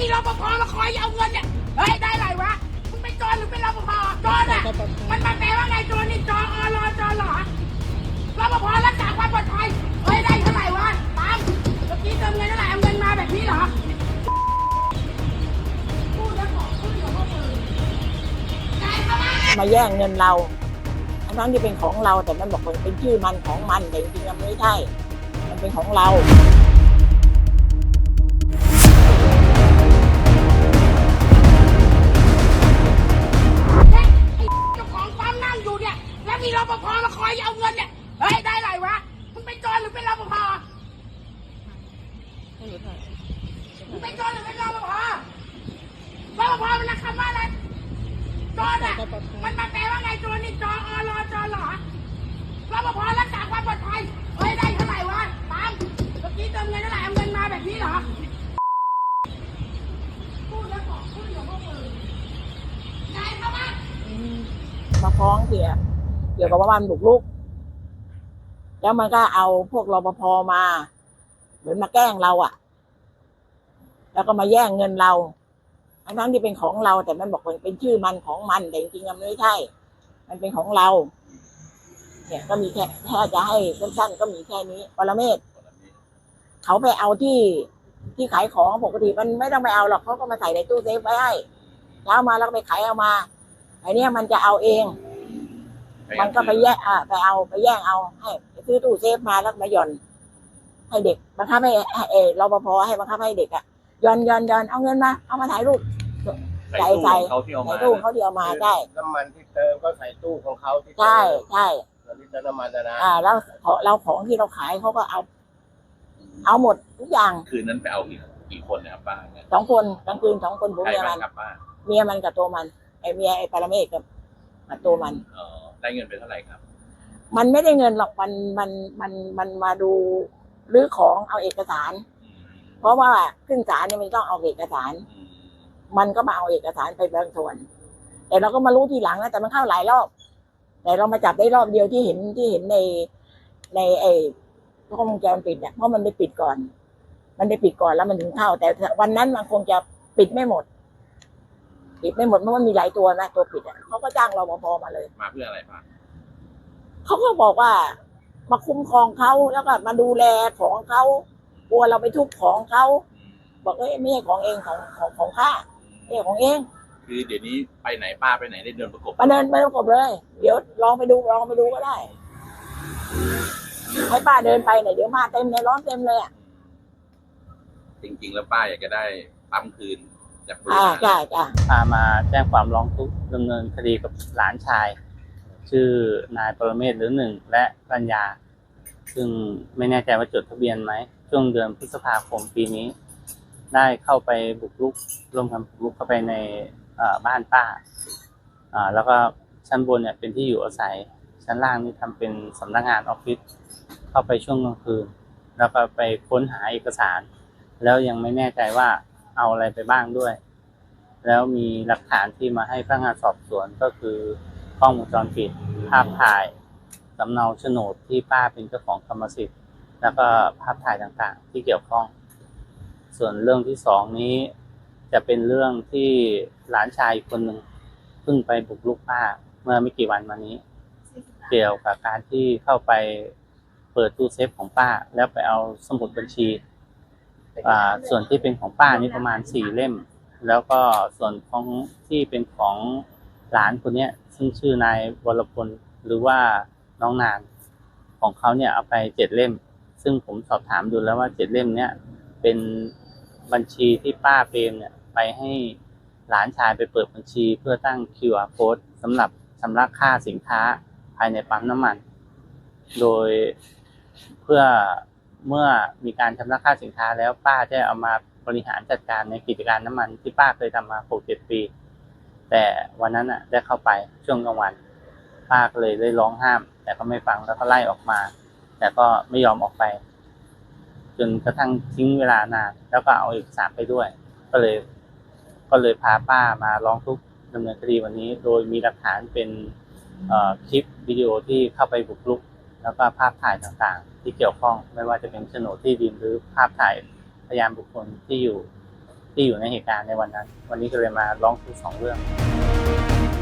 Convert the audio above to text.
มีรปภมาคอยเอาเงินเนี่ยเฮ้ยได้ไรวะมึงเป็นโจรหรือเป็นรปภโจรอะมันมาแปลว่าไงโจรนี่จออรอจอหรอรปภรักษาความปลอดภัยเฮ้ยได้เท่าไหร่วะตามเมื่อกี้เติมเงินเท่าไหร่เอาเงินมาแบบนี้เหรอพูดแล้วบอกพูดเดี๋ยวก็มือได้เข้ามามาแย่งเงินเราทั้งนั้นที่เป็นของเราแต่มันบอกว่าเป็นชื่อมันของมันแต่จริงๆมันไม่ใช่มันเป็นของเรา มันมาแปลว่าไงโจรนี่จออรอจอหรอรปภรักษาความปลอดภัยเฮ้ยได้เท่าไหร่วะตามเมื่อกี้เติมเงินเท่าไหร่เอาเงินมาแบบนี้เหรอพูดแล้วบอกพูดเดี๋ยวก็มือได้เข้ามามาฟ้องเกี่ยวเกี่ยวกับว่ามันบุกรุก แล้วมันก็เอาพวกรปภมา เหมือนมาแกล้งเราอะแล้วก็มาแย่งเงินเรา ทั้งนั้นที่เป็นของเรา แต่มันบอกว่าเป็นชื่อมันของมันแต่จริงๆมันไม่ใช่ มันเป็นของเรา เนี่ยก็มีแค่ถ้าจะให้สั้นๆก็มีแค่นี้ปรเมศเขาไปเอาที่ที่ขายของปกติมันไม่ต้องไปเอาหรอกเขาก็มาใส่ในตู้เซฟไว้ให้เช้ามาแล้วก็ไปขายเอามาไอเนี้ยมันจะเอาเอง มันก็ไปแย่งอ่าไปเอาไปแย่งเอาให้ไปซื้อตู้เซฟมาแล้วมาหย่อน ให้เด็กบังคับให้เออรปภให้บังคับให้เด็กอะหย่อนหย่อนหย่อนเอาเงินมา เอามาถ่ายรูป ใส่ตู้ของเขาที่เอาในมาตู้เขาเดียวมาใช่น้ำมันที่เติมก็ใส่ตู้ของเขาที่เติมใช่ใช่ลิตรน้ำมันนะนะอ่าแล้วของเราของที่เราขายเขาก็เอา เอาหมดทุกอย่างคืนนั้นไปเอากี่กี่คนนะครับป้าเนี่ยสองคนกลางคืนสองคนผัวใครเมียบ้ามังนครับป้าเมียมันกับตัวมันไอเมียไอปรเมศกับกับตัวมัน เออได้เงินไปเท่าไหร่ครับ มันไม่ได้เงินหรอกมันมันมันมันมาดูรื้อของเอาเอกสารอืมเพราะว่าขึ้นศาลเนี่ยมันต้องเอาเอกสาร อืม มันก็มาเอาเอกสารไปบางส่วน แต่เราก็มารู้ทีหลังนะแต่มันเข้าหลายรอบ แต่เรามาจับได้รอบเดียวที่เห็นที่เห็นในในไอ้กล้องวงจรปิดเนี่ยเพราะมันได้ปิดก่อน มันได้ปิดก่อนแล้วมันถึงเข้า แต่วันนั้นมันคงจะปิดไม่หมด ปิดไม่หมดเพราะมันมีหลายตัวนะตัวปิดอะเขาก็จ้างรปภมาเลยมาเพื่ออะไรป้าเขาก็บอกว่ามาคุ้มครองเขาแล้วก็มาดูแลของเขากลัวเราไปทุบของเขาอืมบอกเอ้ยไม่ใช่ของเองของของของข้า ไม่ใช่ของเองคือเดี๋ยวนี้ไปไหนป้าไปไหนได้เดินประกบมาเดินไปประกบเลย เดี๋ยวลองไปดูลองไปดูก็ได้ ให้ป้าเดินไปเนี่ยเดี๋ยวมาเต็มเลยร้อนเต็มเลยอะจริง ๆ แล้วป้าอยากจะได้ปั๊มคืนจากบริอ่าษัทใช่จ้ะพามาแจ้งความร้องทุกข์ดำเนินคดีกับหลานชาย ชื่อนายปรเมศหรือหนึ่งและปัญญา ซึ่งไม่แน่ใจว่าจดทะเบียนไหมช่วงเดือนพฤษภาคมปีนี้ ได้เข้าไปบุกรุกร่วมกันบุกรุกเข้าไปในบ้านป้าแล้วก็ชั้นบนเนี่ยเป็นที่อยู่อาศัย ชั้นล่างนี่ทำเป็นสำนักงานออฟฟิศเข้าไปช่วงกลางคืน แล้วก็ไปค้นหาเอกสาร แล้วยังไม่แน่ใจว่าเอาอะไรไปบ้างด้วย แล้วมีหลักฐานที่มาให้พนักงานสอบสวนก็คือกล้องวงจรปิด ภาพถ่ายสำเนาโฉนดที่ป้าเป็นเจ้าของกรรมสิทธิ์ แล้วก็ภาพถ่ายต่างๆ ที่เกี่ยวข้อง ส่วนเรื่องที่สองนี้ จะเป็นเรื่องที่หลานชายอีกคนหนึ่งเพิ่งไปบุกรุกป้าเมื่อไม่กี่วันมานี้ เกี่ยวกับการที่เข้าไปเปิดตู้เซฟของป้า แล้วไปเอาสมุดบัญชีอ่าส่วนที่เป็นของป้านี่ประมาณสี่เล่ม แล้วก็ส่วนของที่เป็นของหลานคนเนี้ย ซึ่งชื่อนายวรพลหรือว่าน้องนานของเขาเนี่ยเอาไปเจ็ดเล่ม ซึ่งผมสอบถามดูแล้วว่าเจ็ดเล่มเนี้ยเป็น บัญชีที่ป้าเปรมเนี่ยไปให้หลานชายไปเปิดบัญชีเพื่อตั้ง QR code สำหรับชำระค่าสินค้าภายในปั๊มน้ำมัน โดยเพื่อเมื่อมีการชำระค่าสินค้าแล้วป้าจะเอามาบริหารจัดการในกิจการน้ำมันที่ป้าเคยทำมาหกเจ็ดปี แต่วันนั้นอะได้เข้าไปช่วงกลางวัน ป้าก็เลยได้ร้องห้าม แต่ก็ไม่ฟังแล้วก็ไล่ออกมา แต่ก็ไม่ยอมออกไป จนกระทั่งทิ้งเวลานานแล้วก็เอาเอกสารไปด้วย ก็เลย ก็เลยพาป้ามาร้องทุกข์ดำเนินคดีวันนี้ โดยมีหลักฐานเป็นคลิปวิดีโอที่เข้าไปบุกรุก แล้วก็ภาพถ่ายต่างๆ ที่เกี่ยวข้องไม่ว่าจะเป็นโฉนดที่ดินหรือภาพถ่ายพยานบุคคลที่อยู่ที่ที่อยู่ในเหตุการณ์ในวันนั้น วันนี้ก็เลยมาร้องทุกข์สองเรื่อง